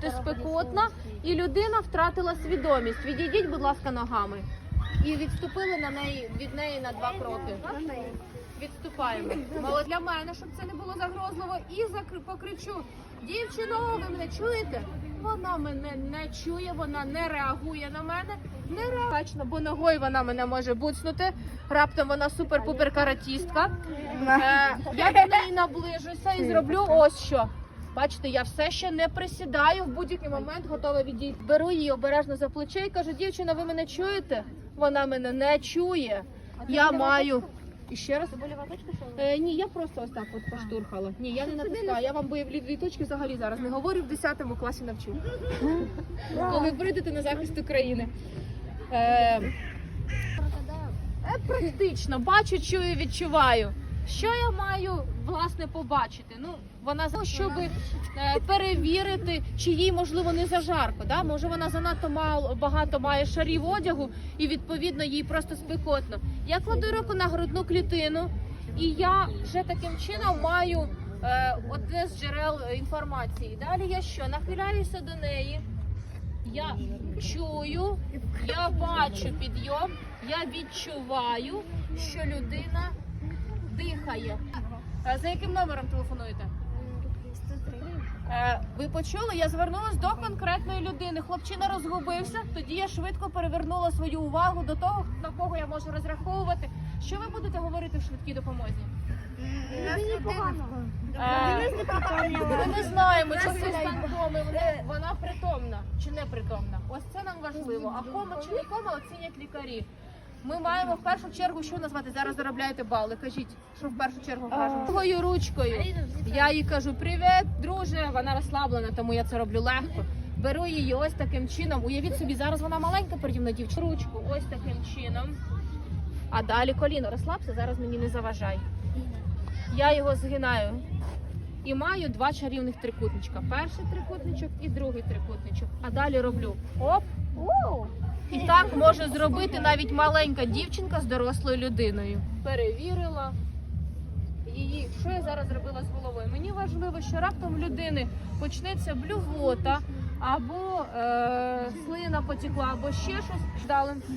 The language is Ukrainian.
Ти спекотна, і людина втратила свідомість. Відійдіть, будь ласка, ногами. І відступили на неї від неї на два кроки. Відступаємо. Мало для мене, щоб це не було загрозливо. І закр- покричу: дівчино, ви мене чуєте? Вона мене не чує, вона не реагує на мене. Не реагує, бо ногою вона мене може буцнути. Раптом вона супер-пупер каратістка. Е, я до неї наближуся і зроблю ось що. Бачите, я все ще не присідаю, в будь-який момент готова відійти. Беру її обережно за плече і кажу: дівчина, ви мене чуєте? Вона мене не чує. Я маю. І ще раз. Е, ні, я просто ось так от поштурхала. Ні, я не натискаю. Я вам бойові дві точки взагалі зараз не говорю, в 10 класі навчу. Коли прийдете на захист України. Е, Е, Практично, бачу, чую, відчуваю. Що я маю власне побачити? Ну вона за щоб е, перевірити, чи їй можливо не зажарко. Да? Може вона занадто мало багато має шарів одягу, і відповідно їй просто спекотно. Я кладу руку на грудну клітину, і я вже таким чином маю е, одне з джерел інформації. Далі я що? Нахиляюся до неї. Я чую, я бачу підйом, я відчуваю, що людина дихає. Е, За яким номером телефонуєте? Е, Ви почули? Я звернулася до конкретної людини. Хлопчина розгубився. Тоді я швидко перевернула свою увагу до того, на кого я можу розраховувати. Що ви будете говорити в швидкій допомозі? Ми не знаємо, чи це стан коми. Вона- Вона притомна чи не притомна. Ось це нам важливо. А кома чи не кома оцінять лікарі. Ми маємо в першу чергу що назвати? Зараз заробляєте бали. Кажіть, що в першу чергу кажемо. Твою ручкою. Я їй кажу: привіт, друже. Вона розслаблена, тому я це роблю легко. Беру її ось таким чином. Уявіть собі, зараз вона маленька переді мною дівчина. Ручку ось таким чином. А далі коліно розслабся, зараз мені не заважай. Я його згинаю і маю два чарівних трикутничка. Перший трикутничок і другий трикутничок. А далі роблю оп. І так може зробити навіть маленька дівчинка з дорослою людиною. Перевірила її, що я зараз зробила з головою. Мені важливо, що раптом людини почнеться блювота, або е, слина потекла, або ще щось. Ждали.